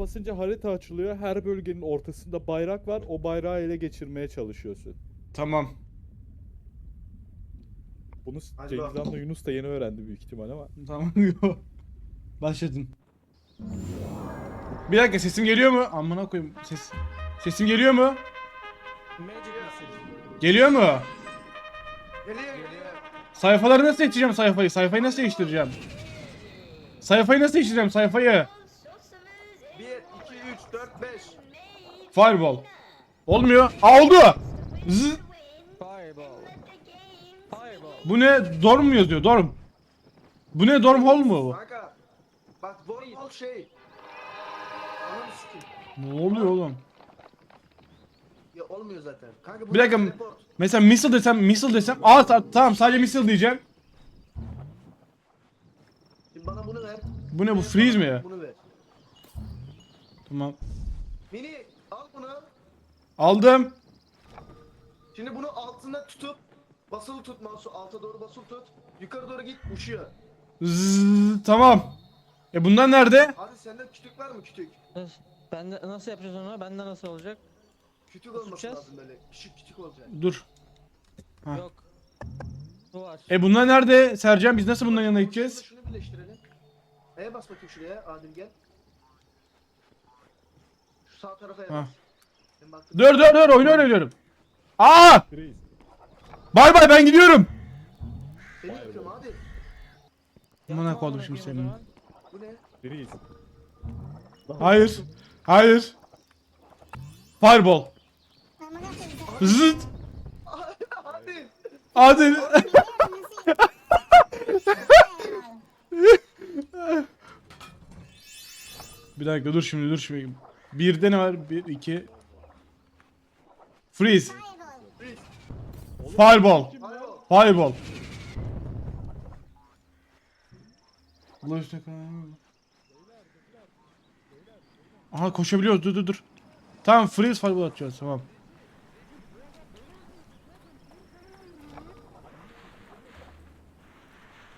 basınca harita açılıyor. Her bölgenin ortasında bayrak var. O bayrağı ele geçirmeye çalışıyorsun. Tamam. Bunu Hadi Cengiz bakalım. Han'la Yunus da yeni öğrendi büyük ihtimal ama. Tamam. Başladın. Bir dakika sesim geliyor mu? Amına koyayım. Ses Sesim geliyor mu? Geliyor mu? Geliyor geliyor. Sayfaları nasıl seçeceğim sayfayı? Sayfayı nasıl değiştireceğim? Sayfayı nasıl değiştireceğim sayfayı? 1, 2, 3, 4, 5. Fireball. Olmuyor. Aa oldu. Zzz. Fireball. Fireball. Bu ne? Dorm mu yazıyor? Dorm. Bu ne? Dorm hall mu bu? Kanka. Bak wormhole şey. Ananı sikeyim. Ne oluyor oğlum? Ya olmuyor zaten. Kanka bu Bir dakika. teleport. Mesela missile desem, missile desem. Aa ta- tamam sadece missile diyeceğim. Şimdi bana bunu ver. Bu ne bu freeze mi ya? Bunu ver. Tamam. Mini bunu. Aldım. Şimdi bunu altında tutup basılı tut mouse'u alta doğru basılı tut. Yukarı doğru git uçuyor. Zzz, tamam. E bundan nerede? Hadi sende kütük var mı kütük? Ben de, nasıl yapacağız onu? Bende nasıl olacak? Kütük olması Tutacağız. lazım böyle. Küçük kütük olacak. Dur. Ha. Yok. Bu var. E bunlar nerede? Sercan biz nasıl bunların yanına gideceğiz? Şunu birleştirelim. E'ye bas bakayım şuraya Adil gel. Sağ tarafa baktım. Dur dur dur oyunu oynayabiliyorum. Aa! Bay bay ben gidiyorum. Seni yapıyorum Adil. Amına koydum şimdi senin. Bu ne? Freeze. Hayır. Hayır. Fireball. Zıt. Adil. Adil. Bir dakika dur şimdi dur şimdi. Birde ne var? Bir, iki. Freeze. Fireball. Fireball. Allah üstüne Aha koşabiliyoruz dur dur dur. Tamam freeze fireball atacağız tamam.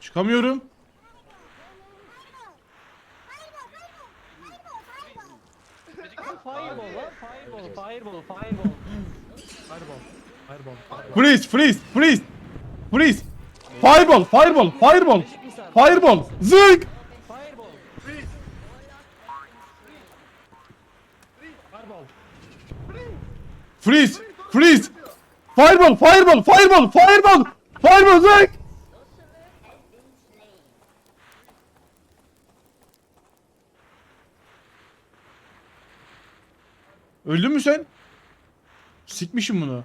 Çıkamıyorum. Fireball lan. Fireball. Fireball. Fireball. Freeze freeze freeze. Freeze. Fireball fireball fireball. Fireball. Zık. Fireball. Fireball. Freeze freeze. Fireball fireball fireball fireball. Fireball zık. Öldün mü sen? Sikmişim bunu.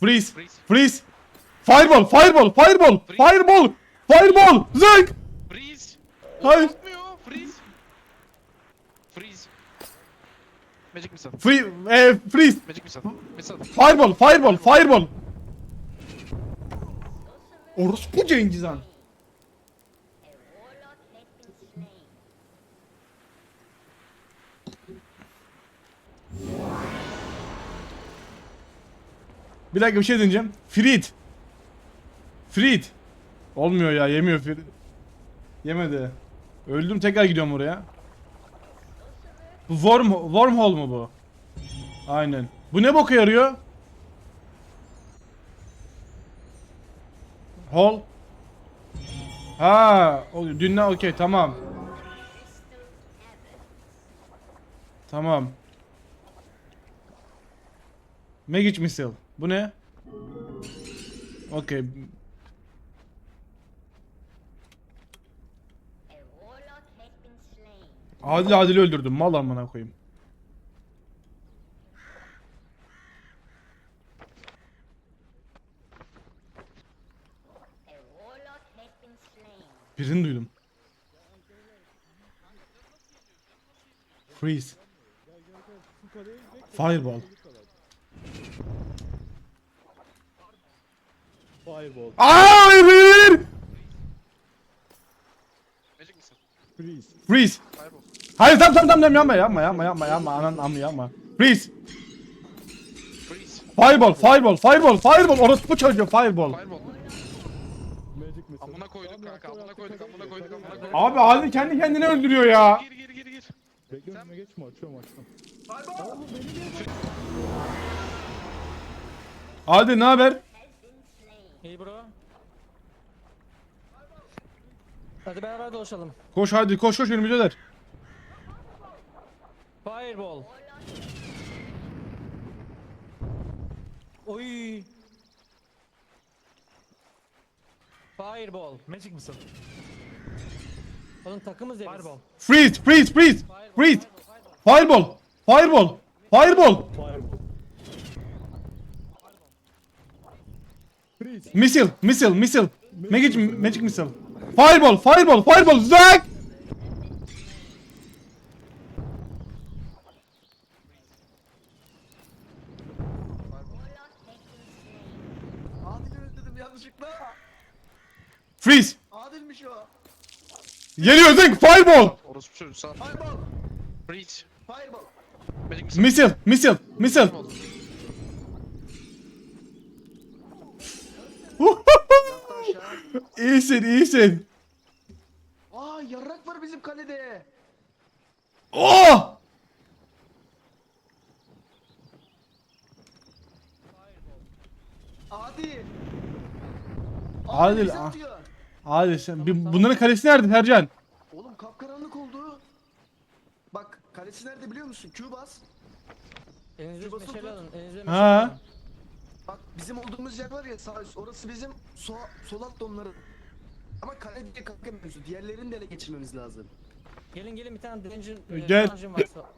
Freeze. Freeze. Fireball, fireball, fireball, fireball, fireball. Zık. Freeze! Hayır. Freeze! Freeze! Magic missile. Free, e, freeze. Magic missile. Missile. Fireball, fireball, fireball. Orospu Cengiz Bir dakika bir şey deneyeceğim. Frit. Frit. Olmuyor ya yemiyor Frit. Yemedi. Öldüm tekrar gidiyorum oraya. Bu worm, wormhole mu bu? Aynen. Bu ne boka yarıyor? Hol. Ha, o dünden okey tamam. Tamam. Magic missile. Bu ne? Okey. Adil Adil'i öldürdüm. Mal amına koyayım. Birini duydum. Freeze. Fireball. Fireball. Aa, hayır, hayır. Magic missile. Freeze. Freeze. Fireball. Hayır tamam tamam tamam yapma yapma yapma yapma yapma anan amı yapma. Freeze. Freeze. Fireball, fireball, fireball, fireball. Orospu çocuğu fireball. Fireball. Magic. Amına koyduk kanka, amına koyduk, amına koyduk, amına koyduk. Abi Halil kendi kendini öldürüyor ya. Gir gir gir gir. Bekle önüme geçme açıyorum açtım. Fireball. Halil ne haber? İyi bro. Hadi beraber dolaşalım. Koş hadi koş koş önümüzdeler. Fireball. Oy. Fireball. Magic mısın? Oğlum takımız biz. Fireball. Freeze freeze freeze. Fireball, Freeze. fireball, fireball. Fireball. Fireball. Fireball. Fireball. Freeze. Missile. Missile. Missile. Magic, magic missile. Fireball. Fireball. Fireball. Öldürdüm yanlışlıkla. Freeze. Adil'miş o. Geliyor zek. Fireball. Orospu çocuğu sağ. Fireball. Freeze. Fireball. Magic missile. Missile. Missile. Missile. Fireball. Yattı aşağı. iyisin iyisin. Aa yarrak var bizim kalede. Oh. Adil. Adil, ah. Hadi sen. bir- Bunların kalesi nerede Sercan? Oğlum kapkaranlık oldu. Bak kalesi nerede biliyor musun? Q bas. Elinizde meşale alın. Elinizde meşale Ha. alın. Bak bizim olduğumuz yer var ya sağ üst. Orası bizim so sol alt onların. Ama kale diye kalkamıyoruz. Diğerlerini de ele geçirmemiz lazım. Gelin gelin bir tane dungeon, Gel. e, dungeon varsa.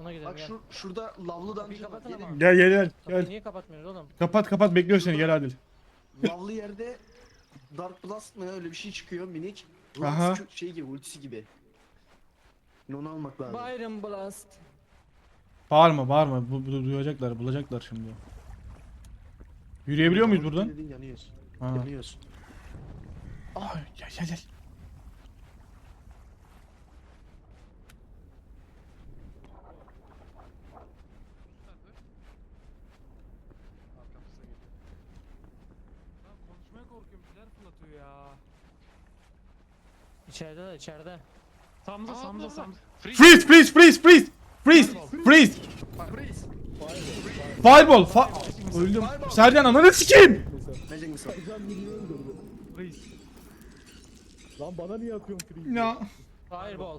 Ona gidelim Bak gel. şu şurada lavlı Kapıyı dungeon var. kapatın ama. Gelin. Gel gel gel. Kapıyı Gel. niye kapatmıyoruz oğlum? Kapat kapat bekliyor seni gel Adil. Lavlı yerde Dark Blast mı öyle bir şey çıkıyor minik. Aha. Şey gibi ultisi gibi. Onu almak lazım. Byron Blast. Bağırma bağırma. Bu, bu- duyacaklar bulacaklar şimdi. Yürüyebiliyor muyuz buradan? Dedin, Yanıyoruz. Ha. Yanıyoruz. Ay, gel gel gel. İçeride de içeride. Samza samza samza. Freeze. Freeze freeze freeze freeze. Freeze. Freeze. Fireball. Fa Öldüm. Sercan ananı sikeyim. Lan bana niye atıyorsun freeze? Ya. Fireball.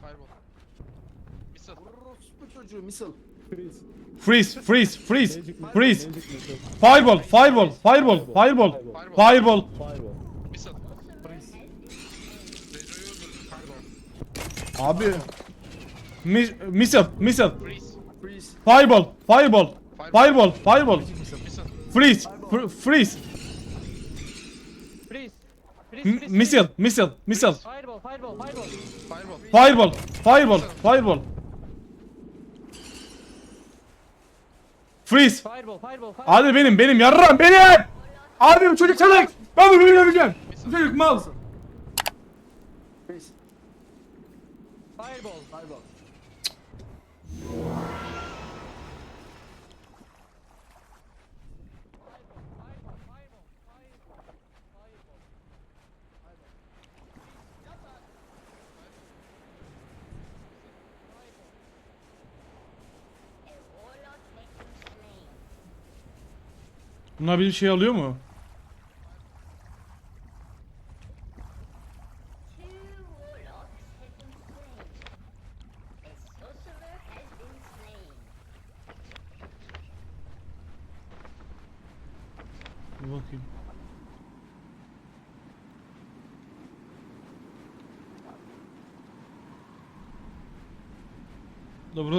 Fireball. Missile. Çocuğu missile. Freeze. Freeze freeze freeze. Freeze. Fireball fireball fireball fireball. Fireball. Fireball. Fireball. Missile. Freeze. Rejo'yu öldürdüm. Fireball. Abi. Mi missile missile. Freeze. Freeze. Fireball fireball. Fireball fireball. Missile. Freeze. Fr freeze. Freeze. Freeze, M freeze, missile missile missile. Fireball, fireball, fireball. Fireball. Fireball fireball fireball. Freeze. Fireball, fireball, fireball. Abi benim benim yarram benim. Abi bu çocuk salak. Ben bunu bilmeyeceğim. Çocuk mal. Freeze. Fireball. Fireball. Bunlar bir şey alıyor mu?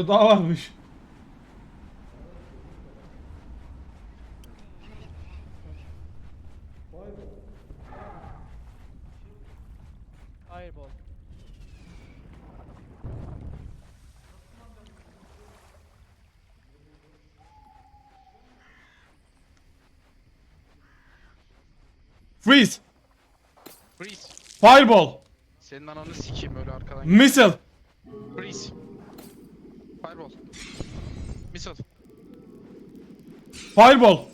Daha varmış. Fireball. Freeze. Freeze. Fireball. Senin ananı sikeyim öyle arkadan. Missile. Fireball. Missile. Fireball.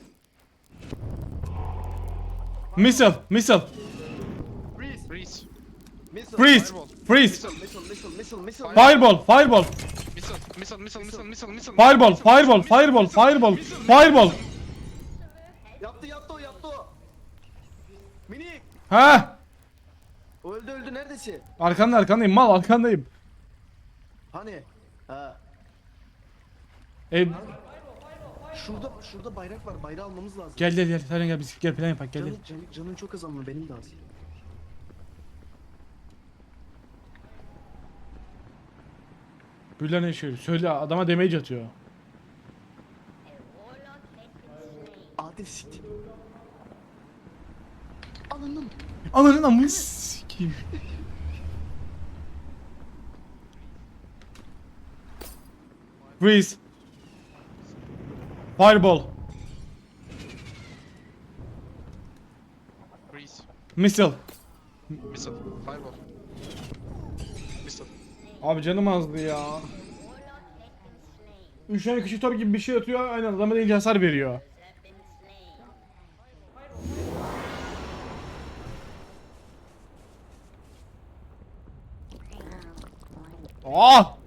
Missile, missile, Freeze. Freeze. Missile. freeze, Fireball. freeze. Missile. Missile, missile, missile, missile. Fireball, fireball, Missile. Missile. Missile. Missile. Missile. Missile. fireball, fireball, fireball, fireball, fireball. Yaptı, yaptı o, yaptı o. Minik. Ha? Öldü, öldü. Neredesin? Arkanda arkandayım mal arkandayım. Hani? Ha. E, Şurada, şurada bayrak var. Bayrağı almamız lazım. gel gel gel sen gel biz gel plan yapak gel gel. Canın, canın, canın çok az ama benim de az. Bülent yaşıyor. Söyle adama damage atıyor. Adil siktir. Ananın. Ananın amını sikeyim. Freeze. Fireball. Freeze. Missile. Missile. Fireball. Missile. Abi canım azdı ya. Üç tane küçük top gibi bir şey atıyor. Aynen adama deyince hasar veriyor. Ah!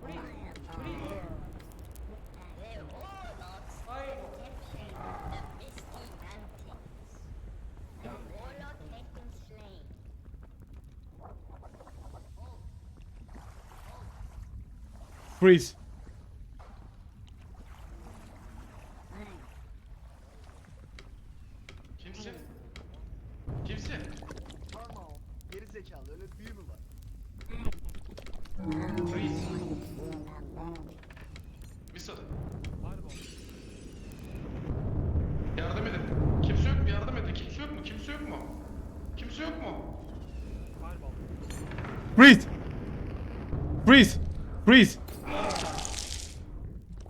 Freeze. Kimsin? Kimsin? Parma o. Geri zekalı. Öyle büyü mü var? Freeze. Yardım edin. Kimse yok mu? Yardım edin. Kimse yok mu? Kimse yok mu? Kimse yok mu? Freeze. Freeze. Freeze.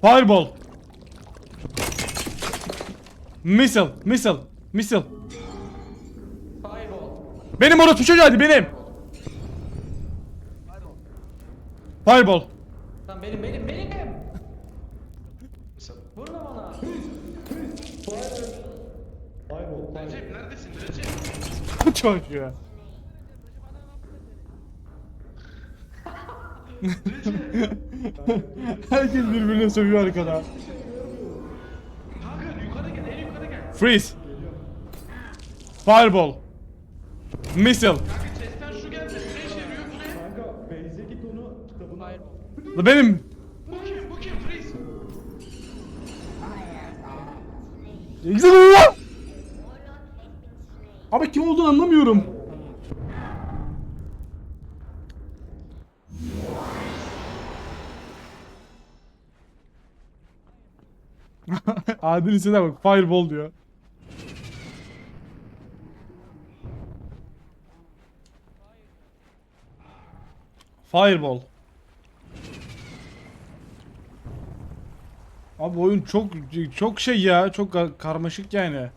Fireball. Missile. Missile. Missile. Fireball. Benim orası çocuğuydu benim. Fireball. Lan benim benim benim. Vurma bana. Recep neredesin Recep? Çocuğu. Herkes birbirine sövüyor arkada. Kanka yukarı gel. En yukarı gel. Freeze. Fireball. Missile. Bu Benim. Bu kim? Bu kim? Freeze. Güzel. Abi kim olduğunu anlamıyorum. Adil ise de bak fireball diyor. Fireball. Abi oyun çok çok şey ya, çok ka- karmaşık yani.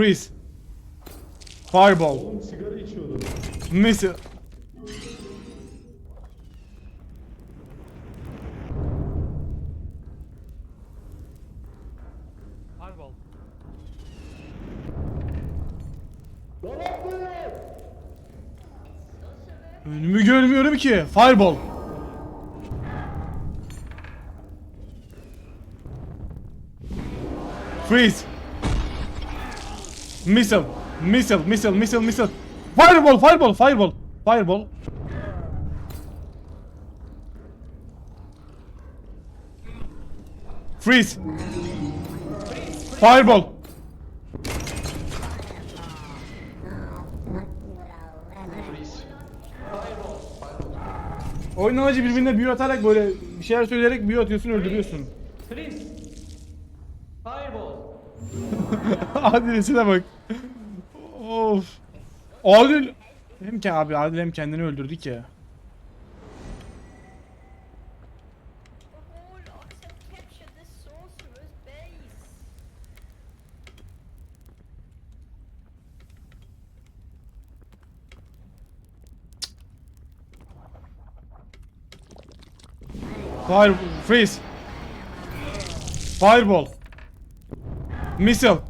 Freeze. Fireball. oğlum sigara içiyordu. Missile. Fireball. Önümü görmüyorum ki. Fireball. Freeze. Missile. Missile, missile, missile, missile. Fireball, fireball, fireball. Fireball. Freeze. Fireball. Oyun amacı birbirine büyü atarak böyle bir şeyler söyleyerek büyü atıyorsun öldürüyorsun. Freeze. Fireball. Adilesine bak. Of. Adil. Hem ki abi Adil hem kendini öldürdük ya. Fire, freeze. Fireball. Missile.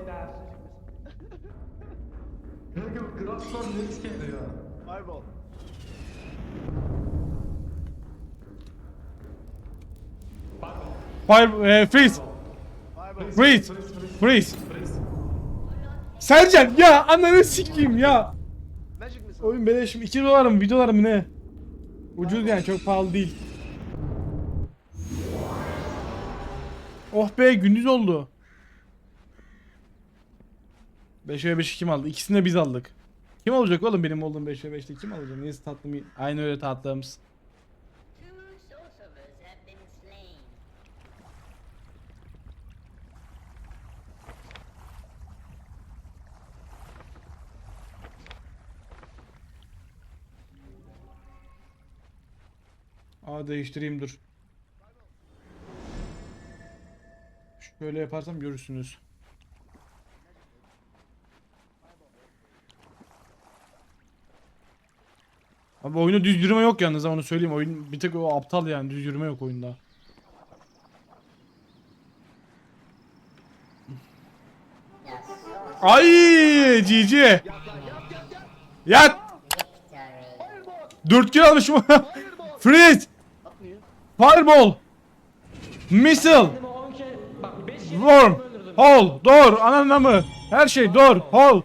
Beyler? Kanka bu grass corp ne iskele ya? Fireball. Fire eh, freeze. Freeze. Freeze. Sercan ya ananı sikeyim ya. Oyun beleşim 2 dolar mı 1 dolar mı ne? Ucuz yani çok pahalı değil. Oh be gündüz oldu. 5 ve 5'i kim aldı? İkisini de biz aldık. Kim olacak oğlum benim olduğum 5 ve 5'te kim alacak? Neyse tatlım aynı öyle tatlımız. Aa değiştireyim dur. Şöyle yaparsam görürsünüz. Abi oyunda düz yürüme yok yalnız onu söyleyeyim. Oyun bir tek o aptal yani düz yürüme yok oyunda. Ay GG. Yat. 4 kill almışım. Freeze. Fireball. Missile. Kendimi 10 kere... Bak 5 kere Worm. Hole. Door. Ananı mı? Her şey door. Hole.